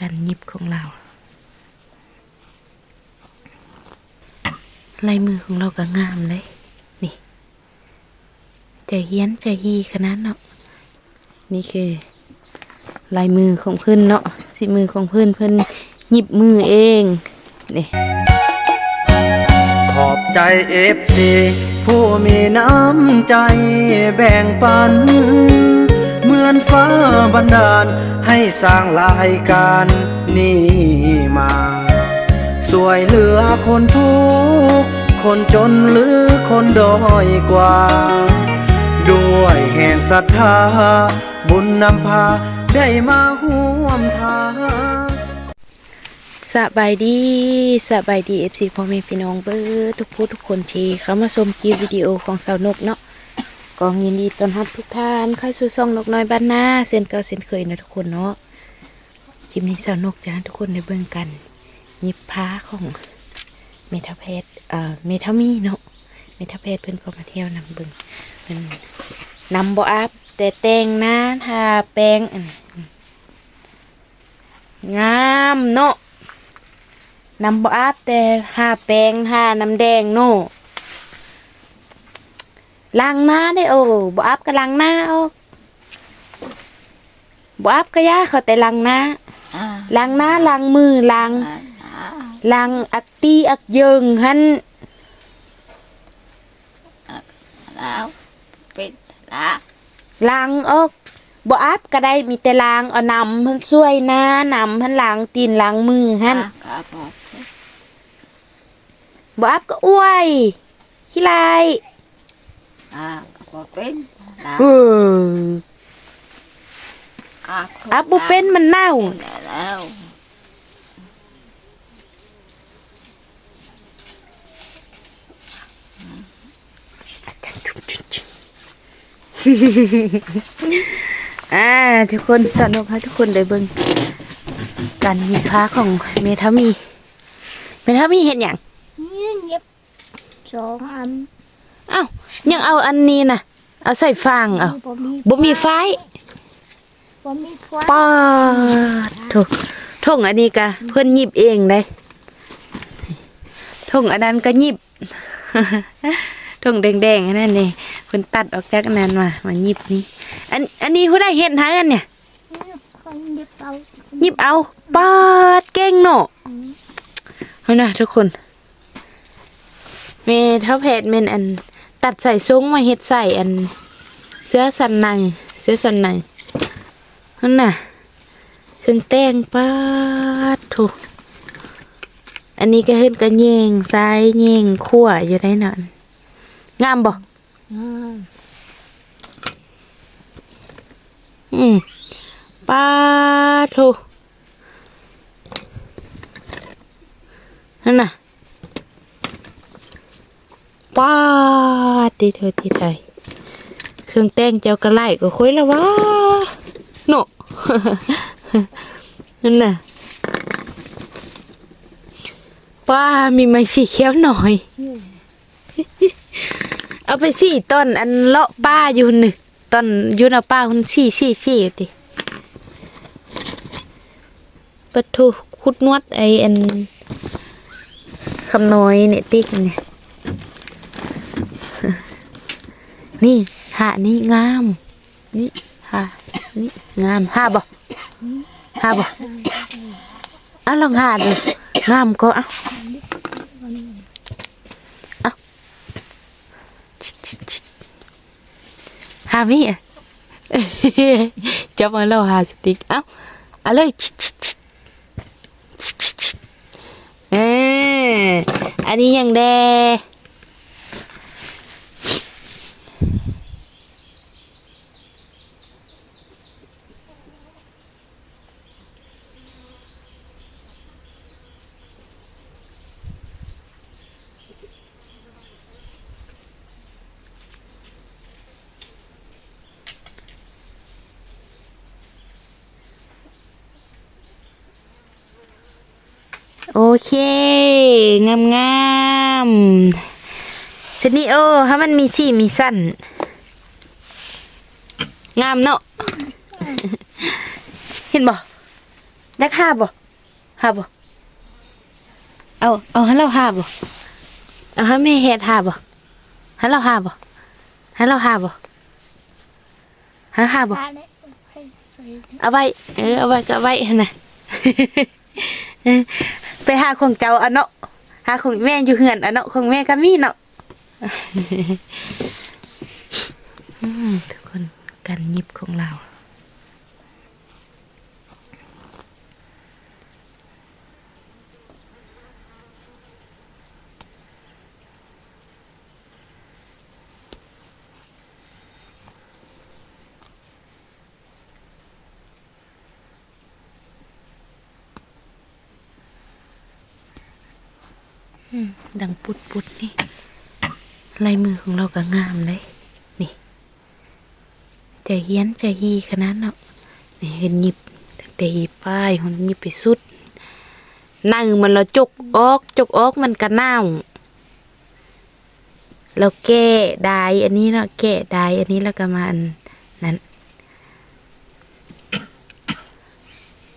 การหยิบของเรา ลายมือของเราก็งามเลยนี่ใจเฮียนใจฮีขนาดเนาะนี่คือลายมือของเพื่อนเนาะสิมือของเพื่อนเพื่อนหยิบมือเองนี่ขอบใจเอฟซีผู้มีน้ำใจแบ่งปัน อนฟ้าบันดาล ให้สร้างรายการนี้มา สวยเหลือคนทุกคนจนหรือคนด้อยกว่า ด้วยแห่งศรัทธา บุญนำพาได้มาห่วมทางสบายดีสบายดีเอฟซีพ่อแม่พี่น้องเบิร์ทุกผู้ทุกคนที่เข้ามาชมคลิปวิดีโอของสาวนกเนาะ กองยินดีต้อนรับทุกท่านเข้าสู่ช่องนกน้อยบ้านนาเส้นเก่าเส้นเคยนะทุกคนเนาะคลิปนี้สาวนกจะให้ทุกคนได้เบิ่งกันยิบพ้าของเมทัลเพชเอ่อเมทัลมีเนาะเมทัลเพชเพิ่นก็มาเที่ยวนำเบิ่งเพิ่นนำบ่อัพแต่แต่งหน้าทาแป้งอันนี้งามเนาะน้ำบอาบแต่หาแปรงหาน้ำแดงโน่ ล้างหน้าได้โอ้บอาบก็ล้างหน้าออกบอาบก็ยาเขาแต่ล้างหน้า À, ล้างหน้าล้างมือล้าง à, à, ล้างอักตีอักเยิงหัน lão biết đã ล้างออกบอาบก็ได้มีแต่ล้างเอานำมันช่วยนะนำหันล้างตีนล้างมือหัน à, cả một บอาบก็อ้วยขี้ลาย à có bên เอ đã อ à อับบุเป็นมันเน่า lão อ่าทุกคนสนุกให้ทุกคนได้เบิ่งการมีค้าของเมทามี เมทามีเห็นอย่าง nhấp số ăn อ้าว ยังเอาอันนี้น่ะเอาใส่ฟางเอา bò mi บ่มีไฟ bò mi quá ป้าดโถูกทงอันนี้กะเพิ่นหยิบเองได้ทงอันนั้นก็หยิบทงแดงๆอันนั้นนี่เพิ่นตัดออกจากอันนั้นมามาหยิบนี่อันอันนี้ผู้ได้เฮ็ดหากันเนี่ย không nhấp đâu หยิบเอาปาดเก่งเนาะเอานะทุกคนเมทัลเพจเมนอัน ตัดใส่ซุ้งมาเฮ็ดใส่อัน เสื้อสันใน เสื้อสันในนั่นน่ะเครื่องแต่งปาดถูกอันนี้ก็เฮ็ดกันแยงซ้ายแยงขั้วอยู่ได้นั่นงามบ่ à, อืมปาดถูกนั่นน่ะปาด ติเธอติไทยเครื่องแต่งเจ้ากระไลก็ค่อยละวะโนนั่นน่ะป้ามีไม้สีเขียวหน่อย เอาไปสี่ต้นอันเลาะป้าอยู่หนึ่งต้นยูนาป้าคุณสี่สี่สี่อยู่ดิปะทูคุดนวดไออันคำน้อยเนี่ยติ๊กเนี่ย นี่หานี่งาม นี่หานี่งามหาบ่หาบ่อะลองหาดูงามก็อะอะหามีอะจับมาแล้วหาสติ๊กเอ้าเอาเลยชิชิชิเอออันนี้ยังแด เค งามงามๆชนิโอถ้ามันมีสี่มีสั้น งามเนาะ เห็นบ่อยากหาบ่หาบ่เอาเอาให้เราหาบ่เอาให้แม่เฮ็ดหาบ่ให้เราหาบ่ให้เราหาบ่ให้หาบ่พาเนี่ยไปไปเอาไว้ เออ เอาไว้ก็เอาไว้หั่นน่ะ ไปหาของเจ้าอันเนาะหาของแม่อยู่เฮือนอันเนาะของแม่ก็มีเนาะทุกคนการหยิบของเรา ดังปุดปุดนี่ลายมือของเราก็งามเลย นี่ ใจเฮียนใจฮีขนาดเนาะนี่เห็นหยิบแต่หยิบป้ายหนหยิบไปสุดนั่งมันเราจกออกจกออกมันก็เน่าเราแก้ดายอันนี้เนาะแก้ดายอันนี้แล้วก็มาอันนั้น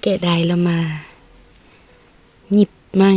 แก้ดายแล้วมาหยิบมา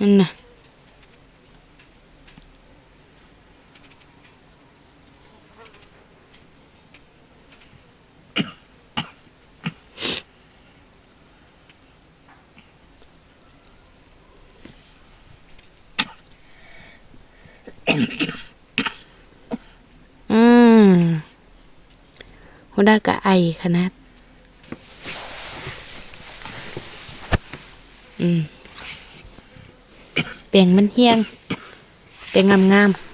นั่นนะอืมหัวดากะไอขนาดอืม แปลงมันเฮียงแปลงงามๆ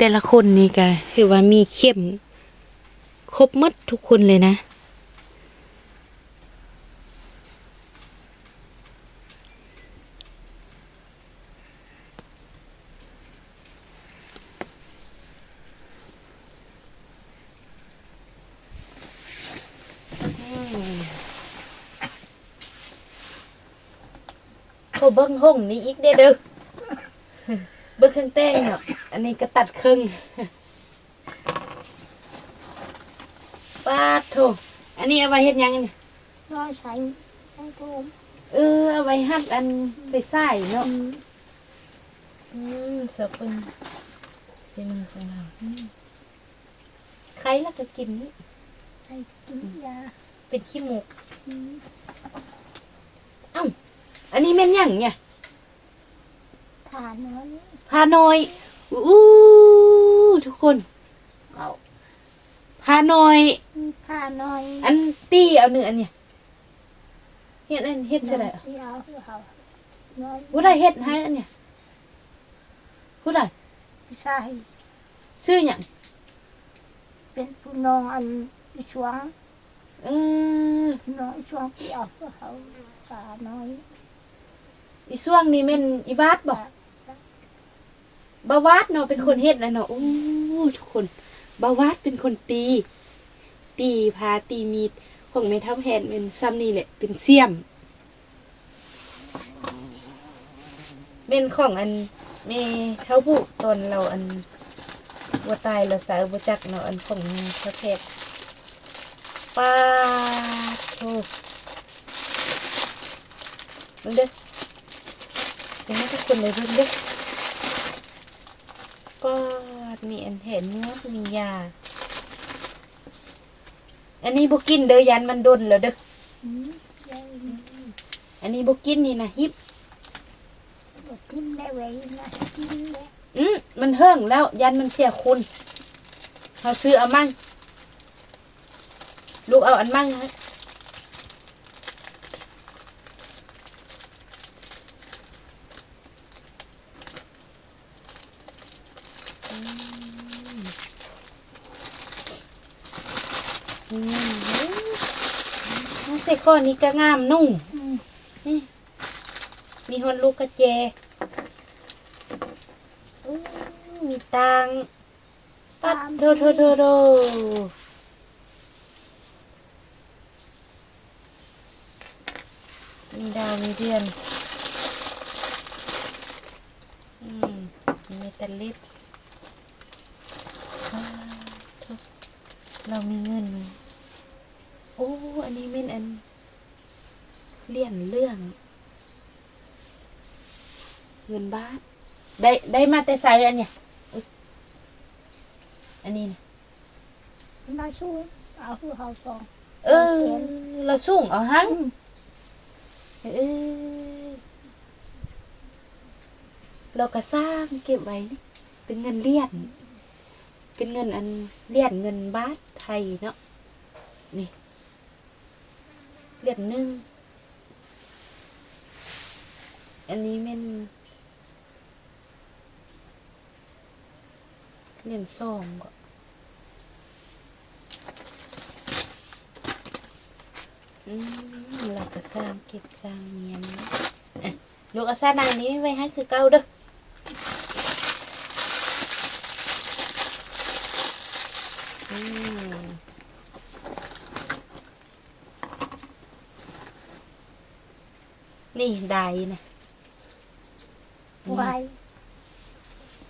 แต่ละคนนี่ก็คือว่ามีเข้ม ครบมดทุกคนเลยนะ เขาเบิ้งห้องนี้อีกเด้อเด้อเบิ้งเครื่องแต่งเนาะ อันนี้ก็ตัดครึ่งปาดโถอันนี้เอาไว้เฮ็ดหยังนี่น้อยใส่ให้ผมเออเอาไว้หัดอันไปใส่เนาะ อืมอืมเสือเป็นเป็นมือของเราอืมใครแล้วก็กินนี่ให้กินยาเป็นขี้หมกอืมอันนี้แม่นหยังเนี่ยผ่านน้อยพาน้อย อู้ทุกคนเอาพาน้อยผ่านน้อยอันตี้เอาเนื้ออันเนี่ยเฮ็ดอันเฮ็ดใช่ไหมที่เอาเขาน้อยผู้ใดเฮ็ดให้อันเนี่ยผู้ใดผู้ชายชื่อหยังเป็นผู้น้องอันช่วงเออผู้น้องช่วงที่เอาเขาผ่าน้อยอีช่วงนี้แม่นอีวาดบ่ บาวาดเนาะเป็นคนเฮ็ดนะเนาะโอ้ทุกคนบาวาดเป็นคนตี ตีพาตีมีดของแม่ทัพแฮนเป็นซ้ำนี่แหละ เป็นเสียมเป็นของอันแม่เท่าผู้ตอนเราอันบัวตายเราสาวบัวจักเนาะอันของแม่ทัพแพทป้าดโทมันเด้อเป็นให้ทุกคนเลยเบิ่งเด้อ ป้าดมีอันเห็นเนื้อมียา อันนี้บกินเด้อยันมันดนแล้วเด้ออืมได้อันนี้บกินนี่นะฮิปบทิมได้ไว้นะกินได้อืมมันเฮิ่งแล้ว ยันมันเสียคุณเขาซื้อเอามั่งลูกเอาอันมั่งฮะ อืมนี่ใส่ข้อนี้ก็งามนุ่งมนี่มีฮอนลูกกระแจอู้มีตังปัดโทโทโทโทมีดาวมีเดือนอืมมีเมตัลลิปเรามีเงิน โอ้ อันนี้เป็นอันเลี่ยนเรื่อง เงินบาท ได้ได้มาแต่ใส่อันเนี้ยอุ๊ยอันนี้นะมาสู้เอาคือเฮาสองเออ เราสูงเอาหังเออเราก็สร้างเก็บไว้นี่เป็นเงินเลี่ยน เป็นเงินอันเลี่ยนเงินบาทไทยเนาะนี่ เลี่ยนหนึ่ง อันนี้เป็นเหรียญสองก็อืมเราก็สร้างเก็บสร้างเมียนอะลูกอาสางนางนี้ไว้ให้คือเก่าเด้ออืม นี่ได้นะไว้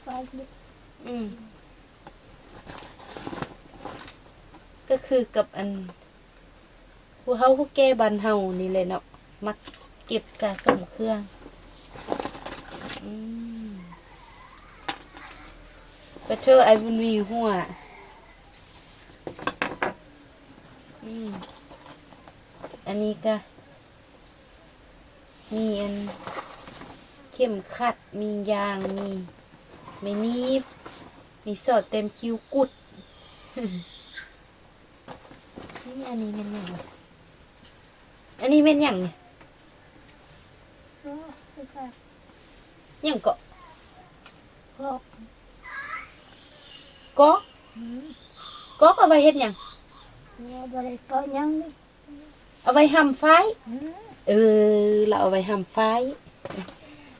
ไว้ดิอืมก็คือกับอันผู้เฮาผู้แก่บันเฮานี่เลยเนาะมักเก็บสะสมเครื่องอืมไปเธอไอ้บุญมีหัวอืมอันนี้ก็ มีอันเข้มขัด มียาง มีไม่นีบ มีสอดเต็มคิ้วกุด นี่อันนี้เป็นอย่างไรอันนี้เป็นอย่างเนี่ยเออคือก็อย่างเกาะก็ก๊อกอืมก๊อกเอาไว้เฮ็ดหยังเนี่ยบ่ได้ก็ยังนี่เอาไว้หำไฟอืม เออ เราเอาไว้หำไฟ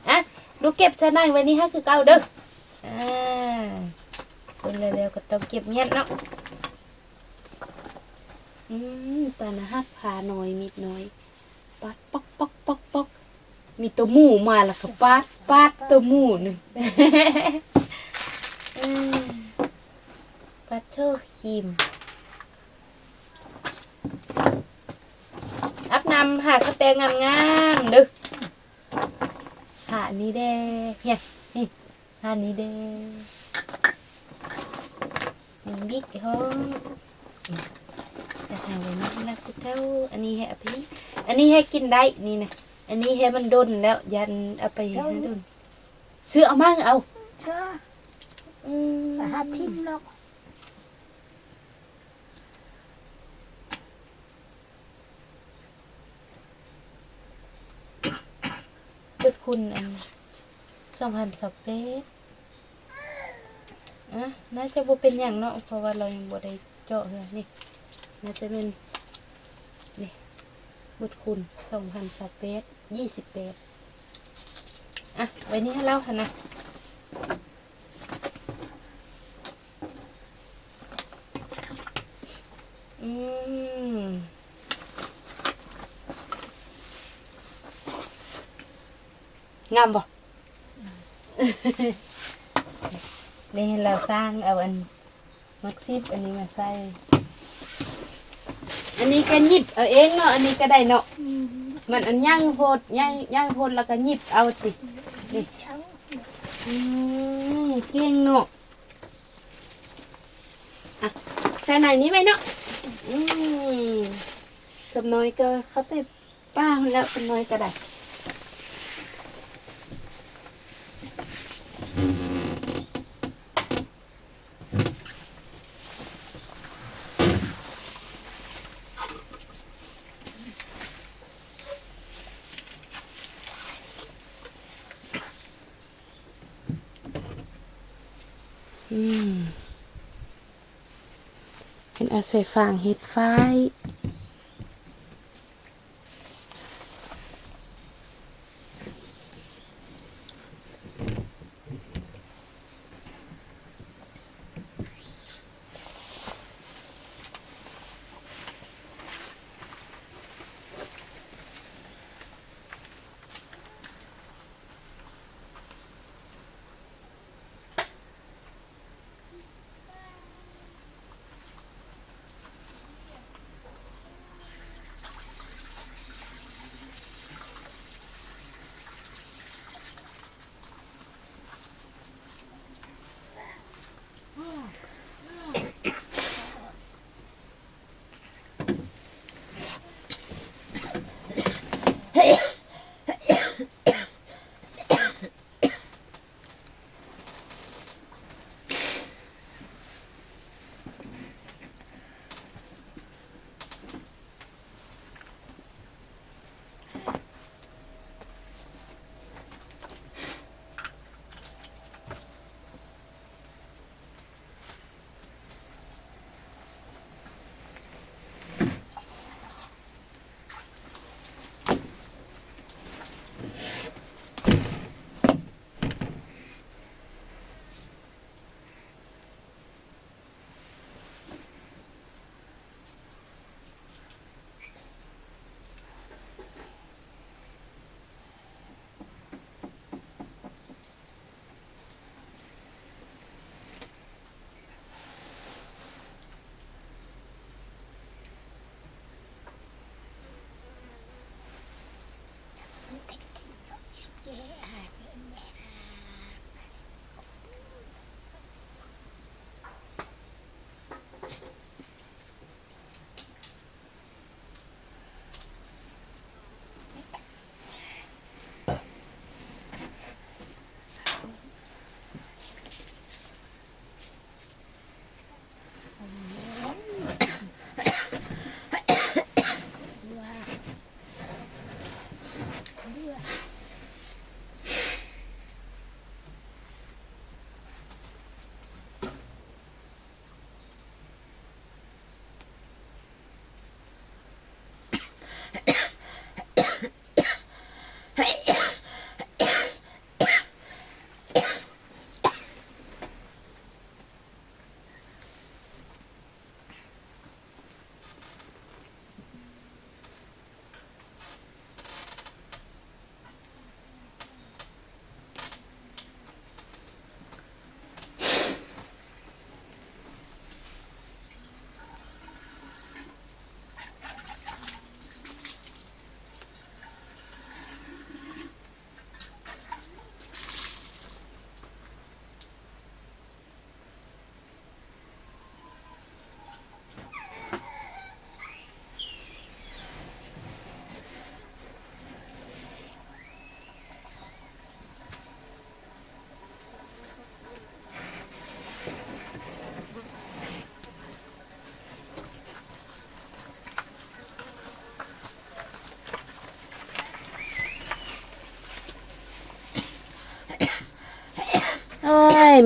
อะดูเก็บซะหน่อยไว้นี่ฮะคือเก่าเด้ออ่าคนเร็วๆก็ต้องเก็บเงี้ยเนาะอืมตานะฮักพาหน่อยมิดหน่อยปัดปอกปอกปอกปอกมีตัวหมูมาแล้วก็ปาดปาดตัวหมูหนึ่งอืมปัดเธอครีม อับนำหากระแตงงามๆเด้อหานี้เด้เนี่ยนี่หานี้เด้ยังบิ๊กห้องจะหาไว้นี่นะคือเท่าอันนี้ให้อภิอันนี้ให้กินได้นี่นะอันนี้ให้มันดนแล้ว ยันเอาไปให้ดนซื้อเอามั่งเอาเธออืมแต่หาทิมหรอก เกิด คุณอันสองพันสเปซอะน่าจะบ่เป็นอย่างเนาะเพราะว่าเรายังบ่ได้เจาะเลยนี่น่าจะเป็นนี่บุตรคุณสองพันสเปซยี่สิบแปดอะไว้นี่ให้เล่าค่ะนะ อืม งามบ่นี่เราสร้างเอาอันมักซิบอันนี้มาใส่ อันนี้ก็หยิบเอาเองเนาะ อันนี้ก็ได้เนาะ มันอันย่างโพดย่างย่างโพดแล้วก็หยิบเอาตินี่เอาอืมเก่งเนาะอะใส่ไหนนี้ไหมเนาะ อืมกับน้อยก็เขาไปป้าแล้วกับน้อยก็ได้ เป็น อาศัยฟางเฮ็ดไฟโ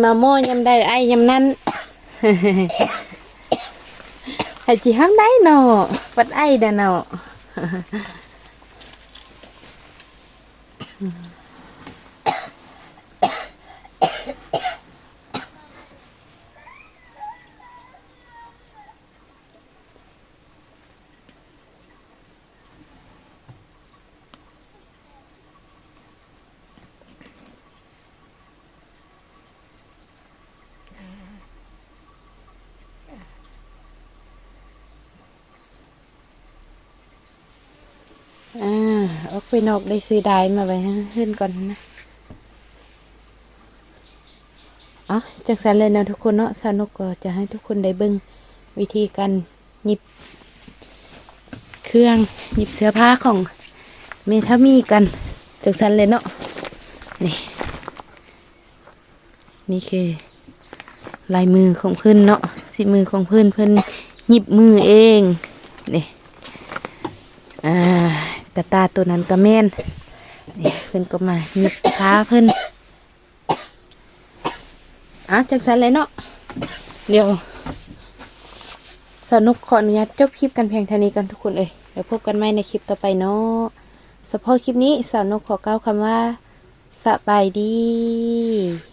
มาหม้อยำได้ไอ้ยำนั้นไอ้จีห้ามได้เนาะปัดไอ้เด้อเนาะ อ่าออก ไปนอกได้ซื้อได้มาไว้ขึ้นก่อนนะอ๋อจังสันเลยเนาะทุกคนเนาะสนุกก็จะให้ทุกคนได้เบิ่งวิธีการหยิบ เครื่องหยิบเสื้อผ้าของเมทามีกันจังสันเลยเนาะนี่นี่คือลายมือของเพื่อนเนาะสีมือของเพื่อนเพื่อนหยิบมือเองนี่อ่า กระตาตัวนั้นก็แม่นนี่เพิ่นก็มาหยิบขาเพิ่นอะจังสันเลยเนาะเดี๋ยวสาวนุกขออนุญาตจบคลิปกันเพียงเท่านี้กันทุกคนเอ้ยเดี๋ยวพบกันใหม่ในคลิปต่อไปเนาะเฉพาะคลิปนี้สาวนกขอกล่าวคำว่าสบายดี